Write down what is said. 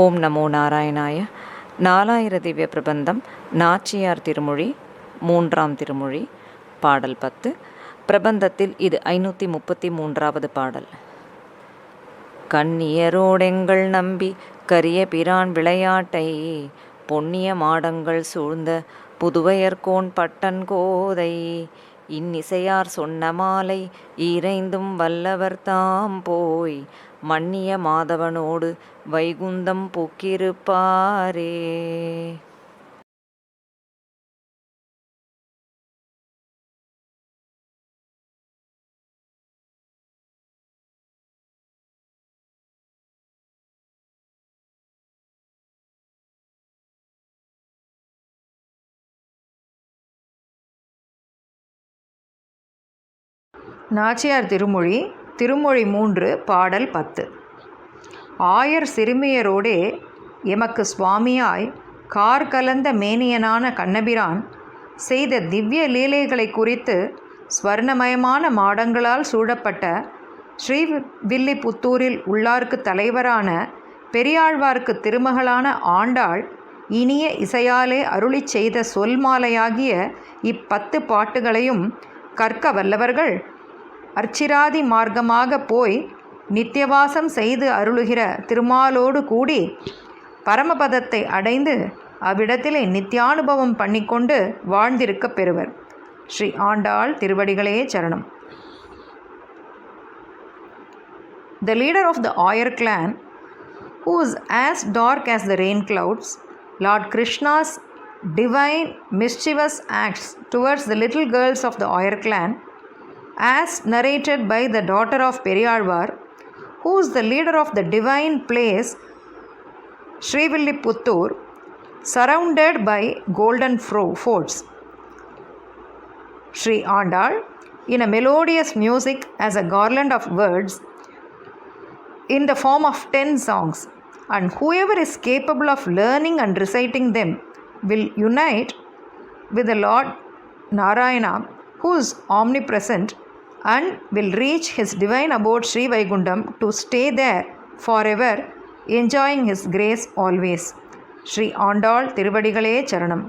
ஓம் நமோ நாராயணாய. நாலாயிர திவ்ய பிரபந்தம் நாச்சியார் திருமொழி மூன்றாம் திருமொழி பாடல் பத்து. பிரபந்தத்தில் இது ஐநூற்றி முப்பத்தி மூன்றாவது பாடல். கண்ணியரோடெங்கள் நம்பி கரிய பிரான் விளையாட்டை பொன்னிய மாடங்கள் சூழ்ந்த புதுவையர்கோன் பட்டன் கோதை. இன்னிசையார் சொன்ன மாலை இறைந்தும் வல்லவர் தாம் போய் மன்னிய மாதவனோடு வைகுந்தம் பூக்கிருப்பாரே. நாச்சியார் திருமொழி திருமொழி மூன்று பாடல் பத்து. ஆயர் சிறுமியரோடே எமக்கு சுவாமியாய் கார் கலந்த மேனியனான கண்ணபிரான் செய்த திவ்ய லீலைகளை குறித்து ஸ்வர்ணமயமான மாடங்களால் சூழப்பட்ட ஸ்ரீ வில்லிபுத்தூரில் உள்ளார்க்கு தலைவரான பெரியாழ்வார்க்கு திருமகளான ஆண்டாள் இனிய இசையாலே அருளிச் செய்த சொல்மாலையாகிய இப்பத்து பாட்டுகளையும் கற்க வல்லவர்கள் அர்ச்சிராதி மார்க்கமாக போய் நித்தியவாசம் செய்து அருளுகிற திருமாலோடு கூடி பரமபதத்தை அடைந்து அவ்விடத்திலே நித்தியானுபவம் பண்ணிக்கொண்டு வாழ்ந்திருக்கப் பெறுவர் ஸ்ரீ ஆண்டாள் திருவடிகளே சரணம் The leader of the Oyer clan, who is as dark as the rain clouds, Lord Krishna's divine mischievous acts towards the little girls of the Oyer clan, as narrated by the daughter of Periyalvar, who is the leader of the divine place Srivilliputtur, surrounded by golden forts. Sri Andal, in a melodious music as a garland of words, in the form of 10 songs, and whoever is capable of learning and reciting them will unite with the Lord Narayana, who is omnipresent and will reach his divine abode Sri Vaikundam to stay there forever, enjoying his grace always. Sri Andal തിരുവടികളെ charanam.